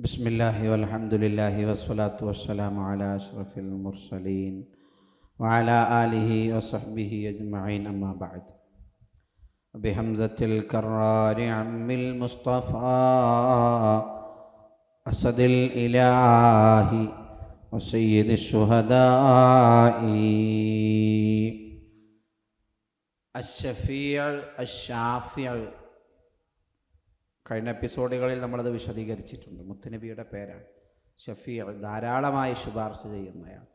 بسم الله والحمد لله والصلاة والسلام على أشرف المرسلين وعلى آله وصحبه أجمعين أما بعد. بحمزة الكرار عم المصطفى أسد الإله وسيد الشهداء الشفيع الشافع കഴിഞ്ഞ എപ്പിസോഡുകളിൽ നമ്മളത് വിശദീകരിച്ചിട്ടുണ്ട്. മുത്തുനബിയുടെ പേരാണ്. ഷഫീർ ധാരാളമായി ശുപാർശ ചെയ്യുന്നയാൾ.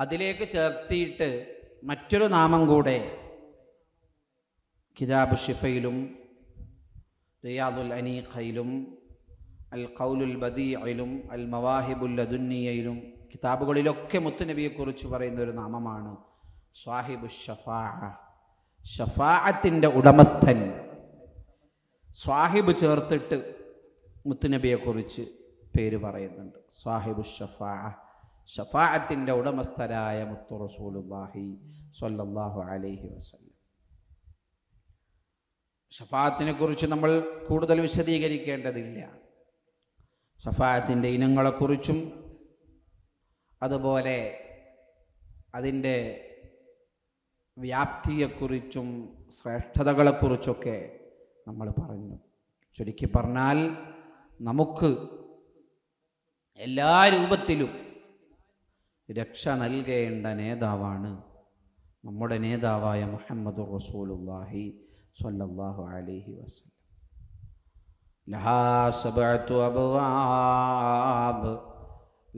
അതിലേക്ക് ചേർത്തിയിട്ട് മറ്റൊരു നാമം കൂടെ കിതാബ് ഷിഫയിലും റിയാദുൽ അനീഖയിലും അൽ ഖൗലുൽ ബദീയിലും അൽ മവാഹിബുൽ അദുന്നിയയിലും കിതാബുകളിലൊക്കെ മുത്തുനബിയെക്കുറിച്ച് പറയുന്ന ഒരു നാമമാണ് സ്വാഹിബു ഷഫാ ഷഫാഅത്തിന്റെ ഉടമസ്ഥൻ സ്വാഹിബ് ചേർത്തിട്ട് മുത്തുനബിയെക്കുറിച്ച് പേര് പറയുന്നുണ്ട്. സ്വാഹിബു ഷഫാ ഷഫാഅത്തിന്റെ ഉടമസ്ഥരായ മുത്തു റസൂലുല്ലാഹി സ്വല്ലല്ലാഹു അലൈഹി വസല്ലം. ഷഫാഅത്തിനെ കുറിച്ച് നമ്മൾ കൂടുതൽ വിശദീകരിക്കേണ്ടതില്ല. ഷഫാഅത്തിന്റെ ഇനങ്ങളെക്കുറിച്ചും അതുപോലെ അതിന്റെ വ്യാപ്തിയെക്കുറിച്ചും ശ്രേഷ്ഠതകളെക്കുറിച്ചൊക്കെ നമ്മൾ പറഞ്ഞു. ചുരുക്കി പറഞ്ഞാൽ നമുക്ക് എല്ലാ രൂപത്തിലും രക്ഷ നൽകേണ്ട നേതാവാണ് നമ്മുടെ നേതാവായ മുഹമ്മദ് റസൂലുല്ലാഹി സ്വല്ലല്ലാഹു അലൈഹി വസല്ലം. ലഹാ سبعة أبواب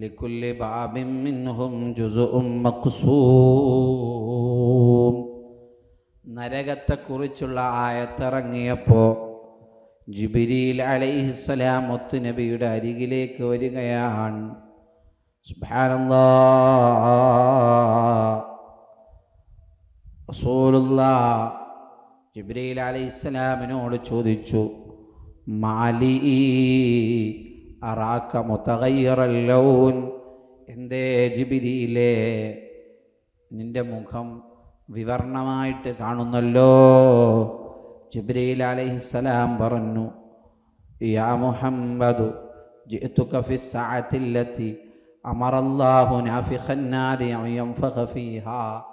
ലികുല്ലി ബാബിൻ മിൻഹും ജുസുഉം മഖ്സൂം. നരകത്തെക്കുറിച്ചുള്ള ആയത്തിറങ്ങിയപ്പോൾ ജുബിരിയിൽ അലൈഹിസ്സലാം മുത്തുനബിയുടെ അരികിലേക്ക് വരികയാണ്. ജിബ്രീൽ അലൈഹിസ്സലാമിനോട് ചോദിച്ചു മാലി അറാക്ക മുത്തഗയ്യറല്ലൗൻ എന്തേ ജിബിരിയിലെ നിന്റെ മുഖം വിവർണമായിട്ട് കാണുന്നല്ലോ. ജിബ്രീൽ അലൈഹിസ്സലാം പറഞ്ഞു യാ മുഹമ്മദു ജിഅ്തുക ഫി അമറ അമറല്ലാഹു നാഫിഖൻ നാരി ഫീഹാ.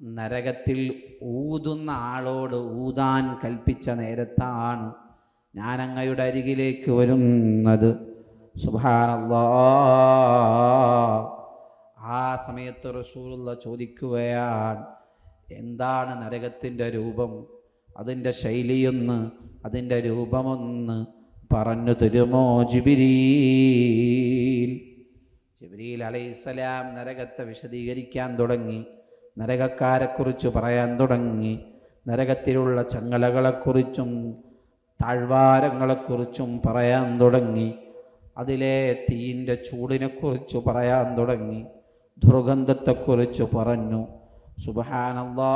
നരകത്തിൽ ഊതുന്ന ആളോട് ഊതാൻ കൽപ്പിച്ച നേരത്താണ് ഞാൻ അങ്ങയുടെ അരികിലേക്ക് വരുന്നത്. സുബ്ഹാനല്ലാ ആ സമയത്ത് റസൂലുള്ള ചോദിക്കുകയാണ് എന്താണ് നരകത്തിന്റെ രൂപം? അതിന്റെ ശൈലിയൊന്ന് അതിന്റെ രൂപമൊന്ന് പറഞ്ഞു തരുമോ ജിബിരീൽ? ജിബിരിയിൽ അലൈഹിസ്സലാം നരകത്തെ വിശദീകരിക്കാൻ തുടങ്ങി നരകക്കാരെക്കുറിച്ച് പറയാൻ തുടങ്ങി നരകത്തിലുള്ള ചങ്ങലകളെക്കുറിച്ചും താഴ്വാരങ്ങളെക്കുറിച്ചും പറയാൻ തുടങ്ങി അതിലെ തീയിന്റെ ചൂടിനെക്കുറിച്ച് പറയാൻ തുടങ്ങി ദുർഗന്ധത്തെക്കുറിച്ച് പറഞ്ഞു സുബഹാനല്ലാ.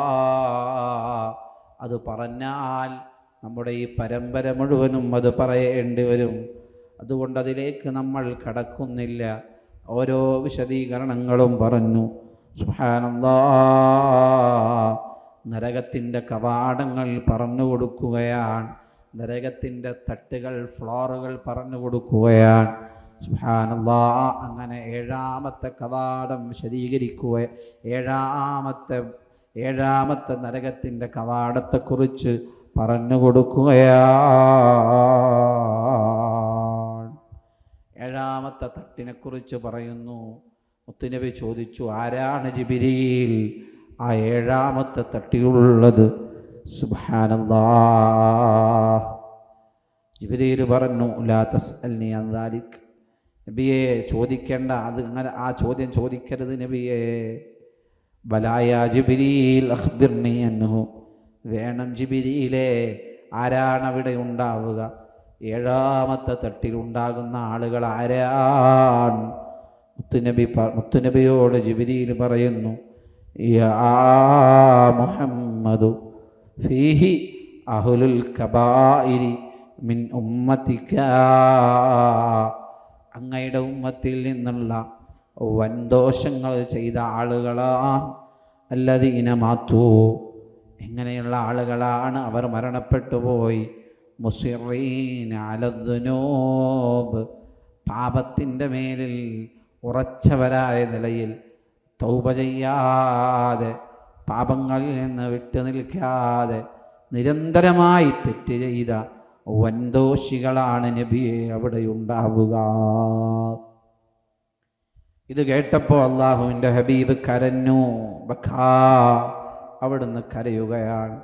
അത് പറഞ്ഞാൽ നമ്മുടെ ഈ പരമ്പര മുഴുവനും അത് പറയേണ്ടി വരും. അതുകൊണ്ട് അതിലേക്ക് നമ്മൾ കടക്കുന്നില്ല. ഓരോ വിശദീകരണങ്ങളും പറഞ്ഞു. സുഹാനന്ദാ നരകത്തിന്റെ കവാടങ്ങൾ പറഞ്ഞു കൊടുക്കുകയാണ്. നരകത്തിന്റെ തട്ടുകൾ ഫ്ലോറുകൾ പറഞ്ഞു കൊടുക്കുകയാണ്. സുഹാനല്ലാ അങ്ങനെ ഏഴാമത്തെ കവാടം വിശദീകരിക്കുക ഏഴാമത്തെ ഏഴാമത്തെ നരകത്തിന്റെ കവാടത്തെക്കുറിച്ച് പറഞ്ഞു കൊടുക്കുകയാണ് ഏഴാമത്തെ തട്ടിനെക്കുറിച്ച് പറയുന്നു. മുത്തുനബി ചോദിച്ചു ആരാണ് ജിബിരിയിൽ ആ ഏഴാമത്തെ തട്ടിലുള്ളത്. സുബാനല്ലാ ജിബിരിയിൽ പറഞ്ഞു ലാ തസ് അൽനി അന്താലിക് നബിയെ ചോദിക്കേണ്ട അത് അങ്ങനെ ആ ചോദ്യം ചോദിക്കരുത് നബിയെ. ബലായ ജിബിരിയിൽ അഹ്ബിർണി എന്നു വേണം ജിബിരിയിലെ ആരാണ് അവിടെ ഉണ്ടാവുക? ഏഴാമത്തെ തട്ടിലുണ്ടാകുന്ന ആളുകൾ ആരാണ്? മുത്തുനബി മുത്തുനബിയോട് ജിബിരിയിൽ പറയുന്നു മുഹമ്മദു ഫീഹി അഹുലുൽ കബായിരി മിൻ ഉമ്മത്തിക്ക. അങ്ങയുടെ ഉമ്മത്തിൽ നിന്നുള്ള വൻദോഷങ്ങൾ ചെയ്ത ആളുകളാ. അല്ലതീന മാത്തു. എങ്ങനെയുള്ള ആളുകളാണ് അവർ മരണപ്പെട്ടു പോയി. അലദ്നോബ് പാപത്തിന്റെ മേലിൽ ഉറച്ചവരായ നിലയിൽ തൗപ ചെയ്യാതെ പാപങ്ങളിൽ നിന്ന് വിട്ടു നിൽക്കാതെ നിരന്തരമായി തെറ്റ് ചെയ്ത വൻദോഷികളാണ് നബിയെ അവിടെ ഉണ്ടാവുക. ഇത് കേട്ടപ്പോൾ അള്ളാഹുവിന്റെ ഹബീബ് കരഞ്ഞു. ബഖാ അവിടുന്ന് കരയുകയാണ്.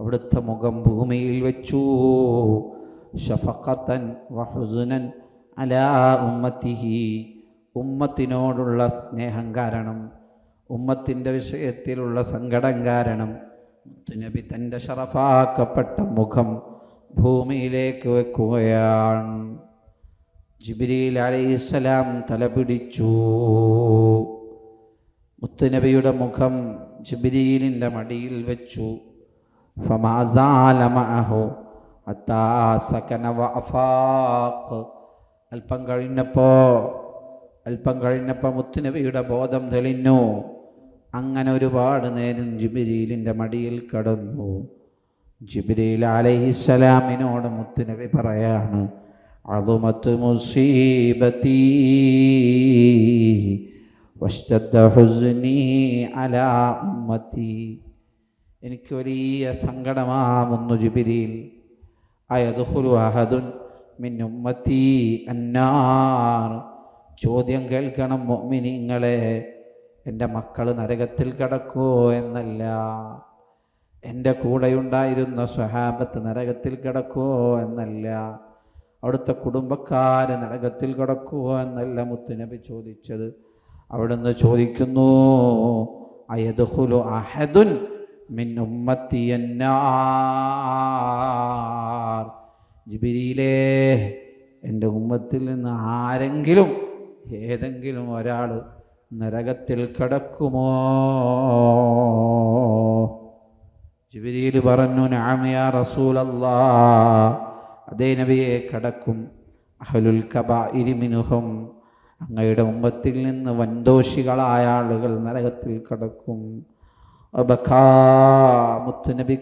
അവിടുത്തെ മുഖം ഭൂമിയിൽ വെച്ചു. ഷഫഖത്തൻ വഹുസുനൻ അലാ ഉമ്മത്തിഹി ഉമ്മത്തിനോടുള്ള സ്നേഹം കാരണം ഉമ്മത്തിന്റെ വിഷയത്തിലുള്ള സങ്കടം കാരണം നബി തന്റെ ഷറഫാക്കപ്പെട്ട മുഖം ഭൂമിയിലേക്ക് വെക്കുകയാണ്. ജിബ്രീൽ അലൈഹിസ്സലാം തലപിടിച്ചു. മുത്തുനബിയുടെ മുഖം ജിബിരിയിലിന്റെ മടിയിൽ വെച്ചു. അല്പം കഴിഞ്ഞപ്പോൾ അല്പം കഴിഞ്ഞപ്പോൾ മുത്തുനബിയുടെ ബോധം തെളിഞ്ഞു. അങ്ങനെ ഒരുപാട് നേരം ജിബിരിയിലിന്റെ മടിയിൽ കടന്നു. ജിബിരിയിൽ അലൈഹിസ്സലാമിനോട് മുത്തുനബി പറയാണ് അതുമത്ത് മുസീബത്തി അലാ എനിക്ക് വലിയ സങ്കടമാവുന്നു ജിബിരിയിൽ അയദ്ഖുലു അഹദുൻ മിൻ അന്നാർ. ചോദ്യം കേൾക്കണം മുഅ്മിനീങ്ങളെ. എന്റെ മക്കൾ നരകത്തിൽ കിടക്കുമോ എന്നല്ല. എന്റെ കൂടെയുണ്ടായിരുന്ന സ്വഹാബത്ത് നരകത്തിൽ കിടക്കുമോ എന്നല്ല. അവിടുത്തെ കുടുംബക്കാർ നരകത്തിൽ കിടക്കുമോ എന്നല്ല മുത്തുനബി ചോദിച്ചത്. അവിടുന്ന് ചോദിക്കുന്നു അയദ്ഖുലു അഹദുൻ മിൻ ജിബിരിയിലേ എന്റെ ഉമ്മത്തിൽ നിന്ന് ആരെങ്കിലും ഏതെങ്കിലും ഒരാൾ നരകത്തിൽ കടക്കുമോ? ജിബിരിയിൽ പറഞ്ഞു നാമിയ റസൂലല്ലാ അതേ നബിയെ കടക്കും. അഹലുൽ കബ കബാഇരിമിനുഹും അങ്ങയുടെ മുമ്പത്തിൽ നിന്ന് വൻദോഷികളായ ആളുകൾ നരകത്തിൽ കടക്കും. മുത്തുനബി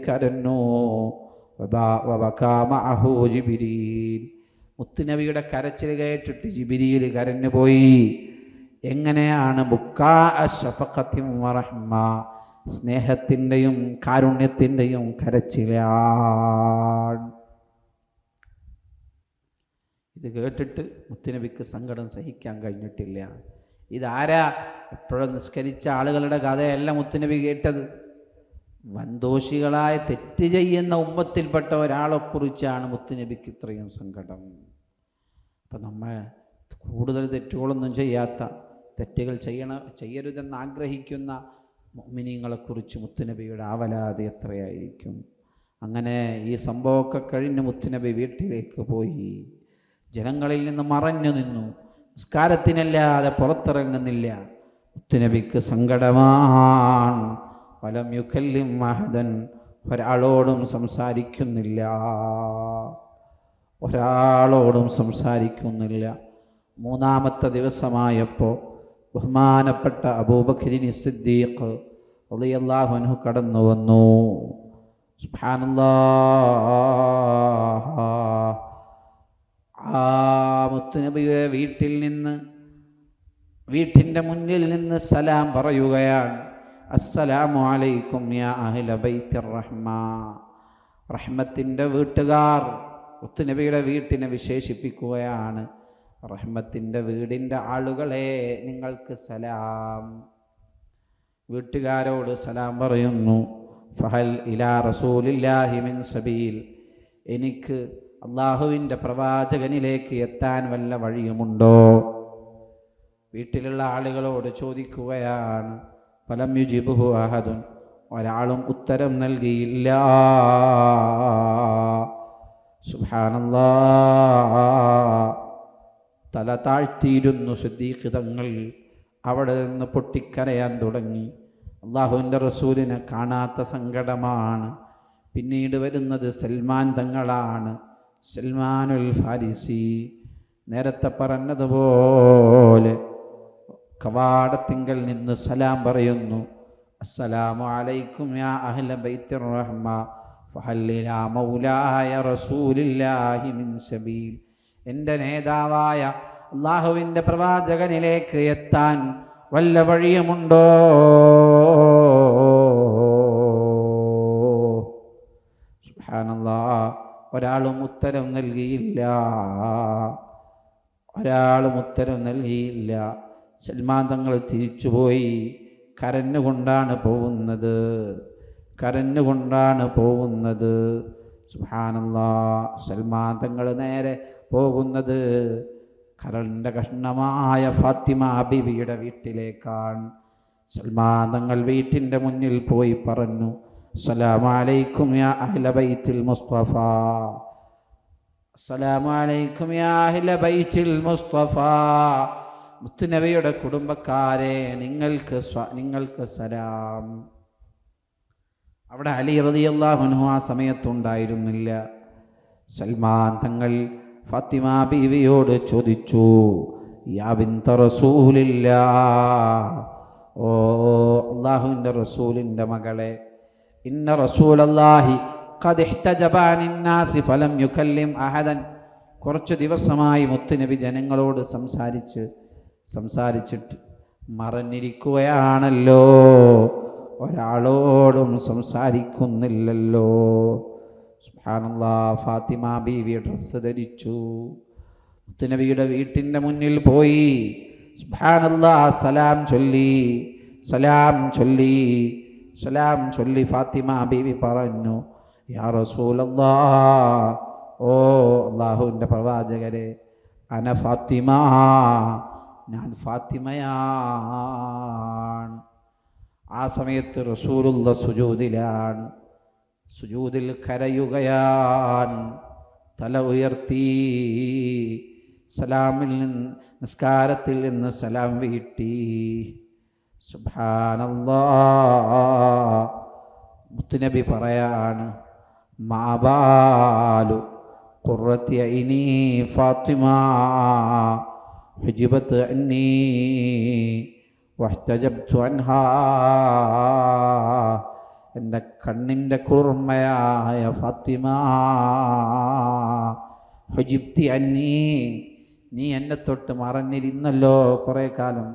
മുത്തുനബിയുടെ കരച്ചിൽ കേട്ടിട്ട് ജിബിരിയിൽ കരഞ്ഞുപോയി. എങ്ങനെയാണ് ബുക്കാ സ്നേഹത്തിന്റെയും കാരുണ്യത്തിന്റെയും കരച്ചിലാണ്. ഇത് കേട്ടിട്ട് മുത്തുനബിക്ക് സങ്കടം സഹിക്കാൻ കഴിഞ്ഞിട്ടില്ല. ഇതാരാ? എപ്പോഴും നിസ്കരിച്ച ആളുകളുടെ കഥയല്ല മുത്തുനബി കേട്ടത്. വൻദോഷികളായ തെറ്റ് ചെയ്യുന്ന ഉമ്മത്തിൽപ്പെട്ട ഒരാളെക്കുറിച്ചാണ് മുത്തുനബിക്ക് ഇത്രയും സങ്കടം. അപ്പം നമ്മൾ കൂടുതൽ തെറ്റുകളൊന്നും ചെയ്യാത്ത തെറ്റുകൾ ചെയ്യണ ചെയ്യരുതെന്ന് ആഗ്രഹിക്കുന്ന മിനിങ്ങളെക്കുറിച്ച് മുത്തുനബിയുടെ ആവലാതി എത്രയായിരിക്കും? അങ്ങനെ ഈ സംഭവമൊക്കെ കഴിഞ്ഞ് മുത്തുനബി വീട്ടിലേക്ക് പോയി. ജനങ്ങളിൽ നിന്ന് മറഞ്ഞു നിന്നു. നിസ്കാരത്തിനല്ലാതെ പുറത്തിറങ്ങുന്നില്ല. മുത്തുനബിക്ക് സങ്കടമാണ്. വലം യുക്കല്ലിം മഹദൻ ഒരാളോടും സംസാരിക്കുന്നില്ല. ഒരാളോടും സംസാരിക്കുന്നില്ല. മൂന്നാമത്തെ ദിവസമായപ്പോൾ ബഹുമാനപ്പെട്ട അബൂബഖരിനി സിദ്ദീഖ് അൻഹു കടന്നു വന്നു. ആ മുത്തുനബിയുടെ വീട്ടിൽ നിന്ന് വീട്ടിന്റെ മുന്നിൽ നിന്ന് സലാം പറയുകയാണ്. അസ്സലാമു അലൈക്കും യാ അഹ്ല ബൈത്തിർ റഹ്മ റഹ്മത്തിന്റെ വീട്ടുകാർ മുത്തുനബിയുടെ വീട്ടിനെ വിശേഷിപ്പിക്കുകയാണ്. റഹ്മത്തിന്റെ വീടിന്റെ ആളുകളെ നിങ്ങൾക്ക് സലാം. വീട്ടുകാരോട് സലാം പറയുന്നു. ഫഹൽ ഇലാ റസൂലില്ലാഹി മിൻ സബീൽ. എനിക്ക് അള്ളാഹുവിന്റെ പ്രവാചകനിലേക്ക് എത്താൻ വല്ല വഴിയുമുണ്ടോ? വീട്ടിലുള്ള ആളുകളോട് ചോദിക്കുകയാണ്. ഫലം യുജിബുഹു അഹദുൻ. ഒരാളും ഉത്തരം നൽകിയില്ല. സുബ്ഹാനല്ലാ. തല താഴ്ത്തിയിരുന്നു സിദ്ധീഖിതങ്ങൾ അവിടെ നിന്ന് പൊട്ടിക്കരയാൻ തുടങ്ങി. അള്ളാഹുവിന്റെ റസൂലിനെ കാണാത്ത സങ്കടമാണ്. പിന്നീട് വരുന്നത് സൽമാൻ തങ്ങളാണ്. സൽമാനുൽ ഫാരിസി നേരത്തെ പറഞ്ഞതുപോലെ കവാടത്തിങ്കൽ നിന്ന് സലാം പറയുന്നു. അസ്സലാമു അലൈക്കും യാ അഹ്ല ബൈത്തിർ റഹ്മ ഫഹല്ലിലാ മൗലായ റസൂലില്ലാഹി മിൻ സബീൽ. എന്റെ നേതാവായ അള്ളാഹുവിന്റെ പ്രവാചകനിലേക്ക് എത്താൻ വല്ല വഴിയുമുണ്ടോ? ഒരാളും ഉത്തരം നൽകിയില്ല. ഒരാളും ഉത്തരം നൽകിയില്ല. സൽമാൻ തങ്ങൾ തിരിച്ചുപോയി. കരഞ്ഞുകൊണ്ടാണ് പോകുന്നത്. കരഞ്ഞുകൊണ്ടാണ് പോകുന്നത്. സുഹാനല്ലാ സൽമാൻ തങ്ങൾ നേരെ പോകുന്നത് കരളിന്റെ കഷ്ണമായ ഫാത്തിമ ബിബിയുടെ വീട്ടിലേക്കാണ്. സൽമാൻ തങ്ങൾ വീട്ടിന്റെ മുന്നിൽ പോയി പറഞ്ഞു അസ്സലാമലൈക്കും യാ അഹ്ല മുസ്തഫ. അസ്സലാമലൈക്കും യാ അഹ്ല മുസ്തഫ. മുത്തുനബിയുടെ കുടുംബക്കാരെ നിങ്ങൾക്ക് നിങ്ങൾക്ക് സലാം. അവിടെ അലി റതിയല്ലാഹുനു ആ സമയത്തുണ്ടായിരുന്നില്ല. സൽമാൻ തങ്ങൾ ഫാത്തിമ ബീവിയോട് ചോദിച്ചു റസൂലില്ല ഓ അള്ളാഹുവിന്റെ റസൂലിന്റെ മകളെ ഇന്ന റസൂലല്ലാഹി ഫലം യുകല്ലിം അഹദൻ. കുറച്ച് ദിവസമായി മുത്തുനബി ജനങ്ങളോട് സംസാരിച്ച് സംസാരിച്ചിട്ട് മറഞ്ഞിരിക്കുകയാണല്ലോ ഒരാളോടും സംസാരിക്കുന്നില്ലല്ലോ. സുഹാനുള്ള ഫാത്തിമ ബീവി ഡ്രസ്സ് ധരിച്ചു. മുത്തുനബിയുടെ വീട്ടിന്റെ മുന്നിൽ പോയി സുഹാനുള്ള സലാം ചൊല്ലി സലാം ചൊല്ലി സലാം ചൊല്ലി ഫാത്തിമ ബീവി പറഞ്ഞു യാ റസൂലല്ലാ ഓ അള്ളാഹുവിന്റെ പ്രവാചകരെ അന ഫാത്തിമ ഞാൻ ഫാത്തിമയാണ് ആ സമയത്ത് റസൂലുള്ള സുജൂതിലാണ്. സുജൂതിൽ കരയുകയാൻ തല ഉയർത്തി. സലാമിൽ നിന്ന് നിസ്കാരത്തിൽ നിന്ന് സലാം വീട്ടി. സുബാനല്ലാ മുത്തുനബി പറയാണ് മാബാലു കുറത്തിയ ഇനി ഫാത്തിമ ഹുജിബത്ത് അന്നീ വഹ്തജബ്തു അൻഹാ. എന്റെ കണ്ണിന്റെ കുളിർമയായ ഫാത്തിമ. ഹുജിബ്തി അന്നീ നീ എന്നെ തൊട്ട് മറഞ്ഞിരുന്നല്ലോ കുറേ കാലം.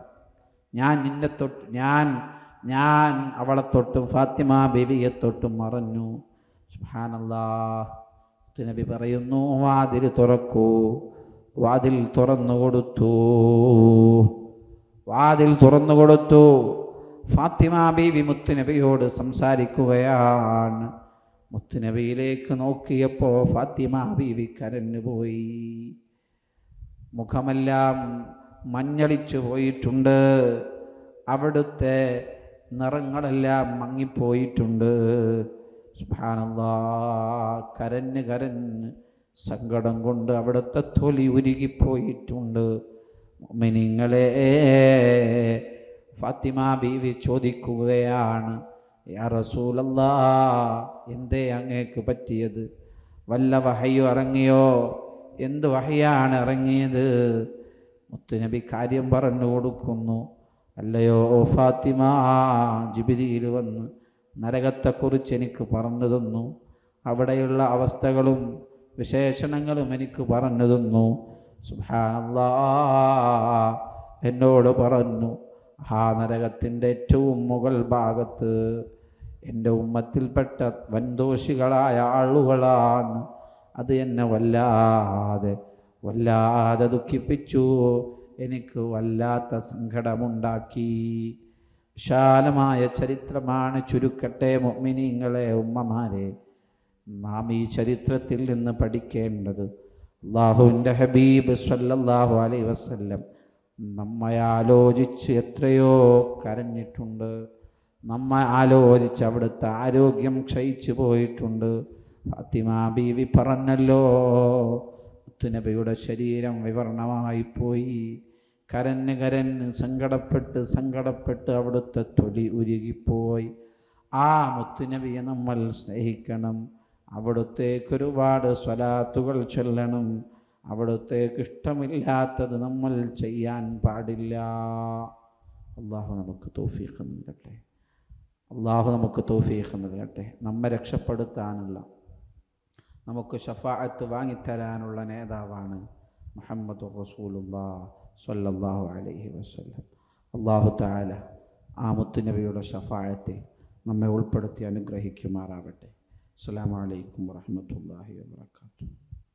ഞാൻ നിന്നെ തൊട്ട് ഞാൻ ഞാൻ അവളെ തൊട്ടും ഫാത്തിമ ബേബിയെ തൊട്ടും മറഞ്ഞു സുഹാനല്ലാഹ് നബി പറയുന്നു വാതിൽ തുറക്കൂ വാതിൽ തുറന്നു കൊടുത്തു വാതിൽ തുറന്നു കൊടുത്തു. ഫാത്തിമ ബീവി മുത്തുനബിയോട് സംസാരിക്കുകയാണ്. മുത്തുനബിയിലേക്ക് നോക്കിയപ്പോൾ ഫാത്തിമ ബീവി കരഞ്ഞുപോയി മുഖമെല്ലാം മഞ്ഞളിച്ചു പോയിട്ടുണ്ട്. അവിടുത്തെ നിറങ്ങളെല്ലാം മങ്ങിപ്പോയിട്ടുണ്ട്. സുബാനല്ലാ കരഞ്ഞ് കരഞ്ഞ് സങ്കടം കൊണ്ട് അവിടുത്തെ തൊലി ഉരുകിപ്പോയിട്ടുണ്ട്. മിനിങ്ങളെ ഫാത്തിമ ബീവി ചോദിക്കുകയാണ് യാ എന്തേ അങ്ങേക്ക് പറ്റിയത്? വല്ല വഹയോ ഇറങ്ങിയോ? എന്ത് വഹയാണ് ഇറങ്ങിയത്? മുത്തുനബി കാര്യം പറഞ്ഞു കൊടുക്കുന്നു. അല്ലയോ ഓ ഫാത്തിമ ജിബിരിയിൽ വന്ന് നരകത്തെക്കുറിച്ച് എനിക്ക് പറഞ്ഞു തന്നു. അവിടെയുള്ള അവസ്ഥകളും വിശേഷണങ്ങളും എനിക്ക് പറഞ്ഞു തന്നു. സുബാനല്ലാ എന്നോട് പറഞ്ഞു ആ നരകത്തിന്റെ ഏറ്റവും മുകൾ ഭാഗത്ത് എന്റെ ഉമ്മത്തിൽപ്പെട്ട വൻദോഷികളായ ആളുകളാണ്. അത് എന്നെ വല്ലാതെ വല്ലാതെ ദുഃഖിപ്പിച്ചു. എനിക്ക് വല്ലാത്ത സങ്കടമുണ്ടാക്കി. വിശാലമായ ചരിത്രമാണ് ചുരുക്കട്ടെ മൊമിനിങ്ങളെ ഉമ്മമാരെ. നാം ഈ ചരിത്രത്തിൽ നിന്ന് പഠിക്കേണ്ടത് അള്ളാഹുവിന്റെ ഹബീബ് സല്ലല്ലാഹു അലൈ വസല്ലം നമ്മെ ആലോചിച്ച് എത്രയോ കരഞ്ഞിട്ടുണ്ട്. നമ്മെ ആലോചിച്ച് അവിടുത്തെ ആരോഗ്യം ക്ഷയിച്ചു പോയിട്ടുണ്ട്. ഫാത്തിമ ബീവി പറഞ്ഞല്ലോ മുത്തുനബിയുടെ ശരീരം വിവരണമായി പോയി. കരഞ്ഞ് സങ്കടപ്പെട്ട് സങ്കടപ്പെട്ട് അവിടുത്തെ തൊലി ഉരുകിപ്പോയി. ആ മുത്തുനബിയെ നമ്മൾ സ്നേഹിക്കണം. അവിടുത്തേക്കൊരുപാട് സ്വലാത്തുകൾ ചൊല്ലണം. അവിടുത്തേക്ക് ഇഷ്ടമില്ലാത്തത് നമ്മൾ ചെയ്യാൻ പാടില്ല. അള്ളാഹു നമുക്ക് തോഫീഖ് നൽകട്ടെ. അള്ളാഹു നമുക്ക് തോഫീഖ് നൽകട്ടെ. നമ്മെ രക്ഷപ്പെടുത്താനുള്ള നമുക്ക് ഷഫാഅത്ത് വാങ്ങിത്തരാനുള്ള നേതാവാണ് മുഹമ്മദ് റസൂലുല്ലാ സ്വല്ലല്ലാഹു അലൈഹി വസല്ലം. അള്ളാഹു താല ആ മുത്തുനബിയുടെ ഷഫായത്തിൽ നമ്മെ ഉൾപ്പെടുത്തി അനുഗ്രഹിക്കുമാറാവട്ടെ. അസ്സലാമു അലൈക്കും വറഹ്മത്തുള്ളാഹി വബറകാതുഹു.